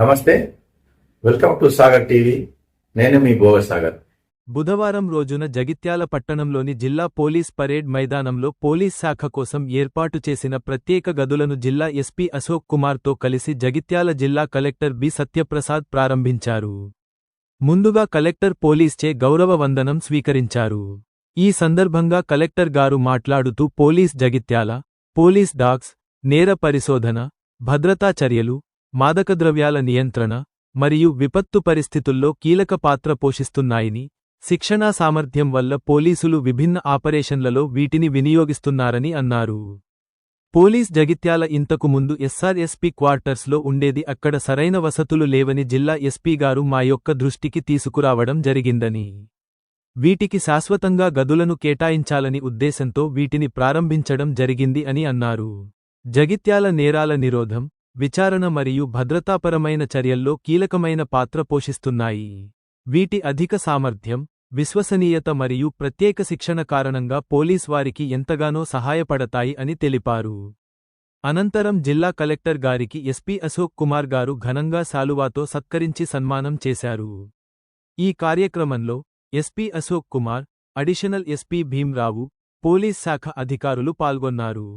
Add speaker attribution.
Speaker 1: నమస్తే welcome to Sagar TV. నేను మీ గోవ సాగర్.
Speaker 2: బుధవారం రోజున జగిత్యాల పట్టణంలోని జిల్లా పోలీస్ పరేడ్ మైదానంలో పోలీస్ శాఖ కోసం ఏర్పాటు చేసిన ప్రత్యేక గదులను జిల్లా ఎస్పీ అశోక్ కుమార్తో కలిసి జగిత్యాల జిల్లా కలెక్టర్ బి సత్యప్రసాద్ ప్రారంభించారు. ముందుగా కలెక్టర్ పోలీస్చే గౌరవ వందనం స్వీకరించారు. ఈ సందర్భంగా కలెక్టర్ గారు మాట్లాడుతూ పోలీస్ జగిత్యాల పోలీస్ డాగ్స్ నేర పరిశోధన భద్రతా చర్యలు మాదకద్రవ్యాల నియంత్రణ మరియు విపత్తు పరిస్థితుల్లో కీలక పాత్ర పోషిస్తున్నాయని శిక్షణా సామర్థ్యం వల్ల పోలీసులు విభిన్న ఆపరేషన్లలో వీటిని వినియోగిస్తున్నారని అన్నారు. పోలీస్ జగిత్యాల ఇంతకు ముందు ఎస్ఆర్ఎస్పీ క్వార్టర్స్లో ఉండేది అక్కడ సరైన వసతులు లేవని జిల్లా ఎస్పీ గారు మా యొక్క దృష్టికి తీసుకురావడం జరిగిందని వీటికి శాశ్వతంగా గదులను కేటాయించాలని ఉద్దేశంతో వీటిని ప్రారంభించడం జరిగింది అని అన్నారు. జగిత్యాల నేరాల నిరోధం విచారణ మరియు భద్రతాపరమైన చర్యల్లో కీలకమైన పాత్ర పోషిస్తున్నాయి. వీటి అధిక సామర్థ్యం విశ్వసనీయత మరియు ప్రత్యేక శిక్షణ కారణంగా పోలీస్ వారికి ఎంతగానో సహాయపడతాయి అని తెలిపారు. అనంతరం జిల్లా కలెక్టర్ గారికి ఎస్పీ అశోక్ కుమార్ గారు ఘనంగా శాలువాతో సత్కరించి సన్మానం చేశారు. ఈ కార్యక్రమంలో SP Ashok Kumar additional SP Bhimrao police శాఖ అధికారులు పాల్గొన్నారు.